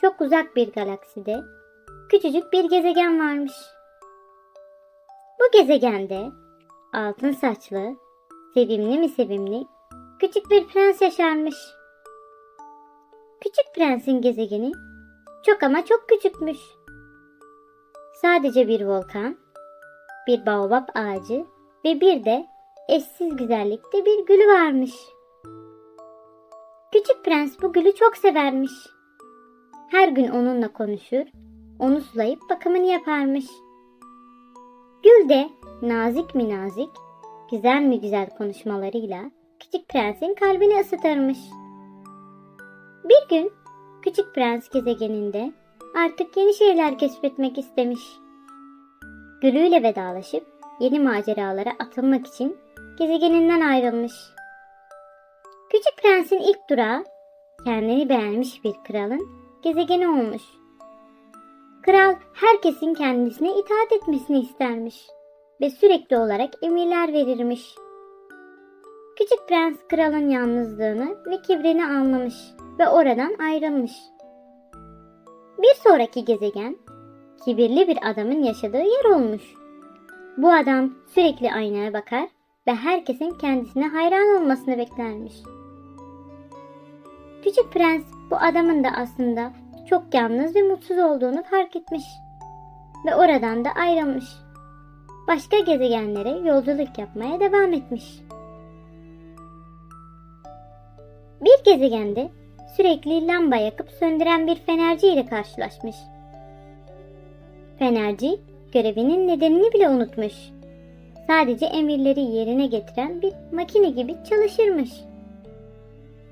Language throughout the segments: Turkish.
çok uzak bir galakside küçücük bir gezegen varmış. Bu gezegende altın saçlı, sevimli mi sevimli küçük bir prens yaşarmış. Küçük prensin gezegeni çok ama çok küçükmüş. Sadece bir volkan, bir baobab ağacı ve bir de eşsiz güzellikte bir gülü varmış. Küçük prens bu gülü çok severmiş. Her gün onunla konuşur, onu sulayıp bakımını yaparmış. Gül de nazik mi nazik, güzel mi güzel konuşmalarıyla küçük prensin kalbini ısıtırmış. Bir gün küçük prens gezegeninde artık yeni şeyler keşfetmek istemiş. Gülüyle vedalaşıp yeni maceralara atılmak için gezegeninden ayrılmış. Küçük prensin ilk durağı kendini beğenmiş bir kralın gezegeni olmuş. Kral herkesin kendisine itaat etmesini istermiş ve sürekli olarak emirler verirmiş. Küçük prens kralın yalnızlığını ve kibrini anlamış ve oradan ayrılmış. Bir sonraki gezegen kibirli bir adamın yaşadığı yer olmuş. Bu adam sürekli aynaya bakar ve herkesin kendisine hayran olmasını beklermiş. Küçük prens bu adamın da aslında çok yalnız ve mutsuz olduğunu fark etmiş ve oradan da ayrılmış. Başka gezegenlere yolculuk yapmaya devam etmiş. Bir gezegende sürekli lamba yakıp söndüren bir fenerci ile karşılaşmış. Fenerci görevinin nedenini bile unutmuş. Sadece emirleri yerine getiren bir makine gibi çalışırmış.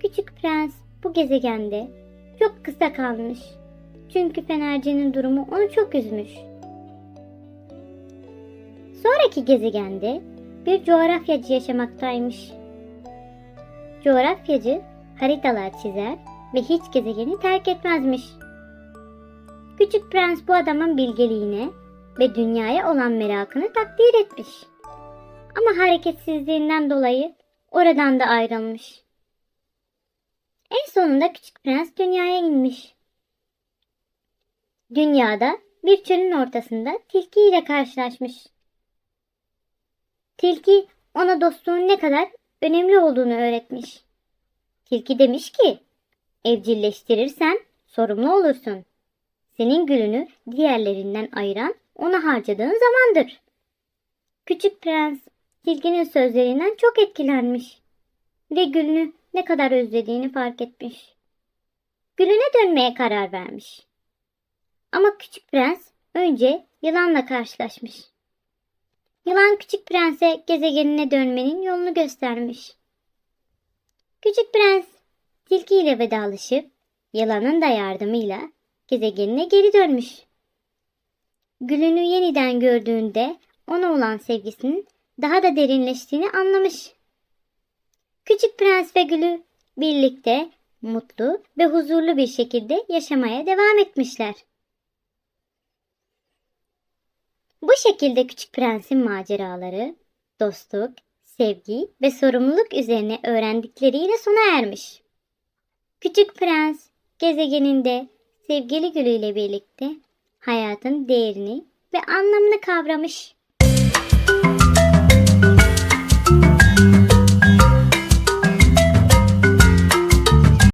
Küçük prens bu gezegende çok kısa kalmış. Çünkü fenercinin durumu onu çok üzmüş. Sonraki gezegende bir coğrafyacı yaşamaktaymış. Coğrafyacı haritalar çizer ve hiç gezegeni terk etmezmiş. Küçük prens bu adamın bilgeliğine ve dünyaya olan merakını takdir etmiş. Ama hareketsizliğinden dolayı oradan da ayrılmış. En sonunda küçük prens dünyaya inmiş. Dünyada bir çölün ortasında tilki ile karşılaşmış. Tilki ona dostluğun ne kadar önemli olduğunu öğretmiş. Tilki demiş ki, evcilleştirirsen sorumlu olursun. Senin gülünü diğerlerinden ayıran ona harcadığın zamandır. Küçük prens tilkinin sözlerinden çok etkilenmiş ve gülünü ne kadar özlediğini fark etmiş. Gülüne dönmeye karar vermiş. Ama küçük prens önce yılanla karşılaşmış. Yılan küçük prense gezegenine dönmenin yolunu göstermiş. Küçük prens tilki ile vedalaşıp yılanın da yardımıyla gezegenine geri dönmüş. Gülünü yeniden gördüğünde ona olan sevgisinin daha da derinleştiğini anlamış. Küçük prens ve gülü birlikte mutlu ve huzurlu bir şekilde yaşamaya devam etmişler. Bu şekilde Küçük Prens'in maceraları, dostluk, sevgi ve sorumluluk üzerine öğrendikleriyle sona ermiş. Küçük Prens gezegeninde sevgili gülüyle birlikte hayatın değerini ve anlamını kavramış.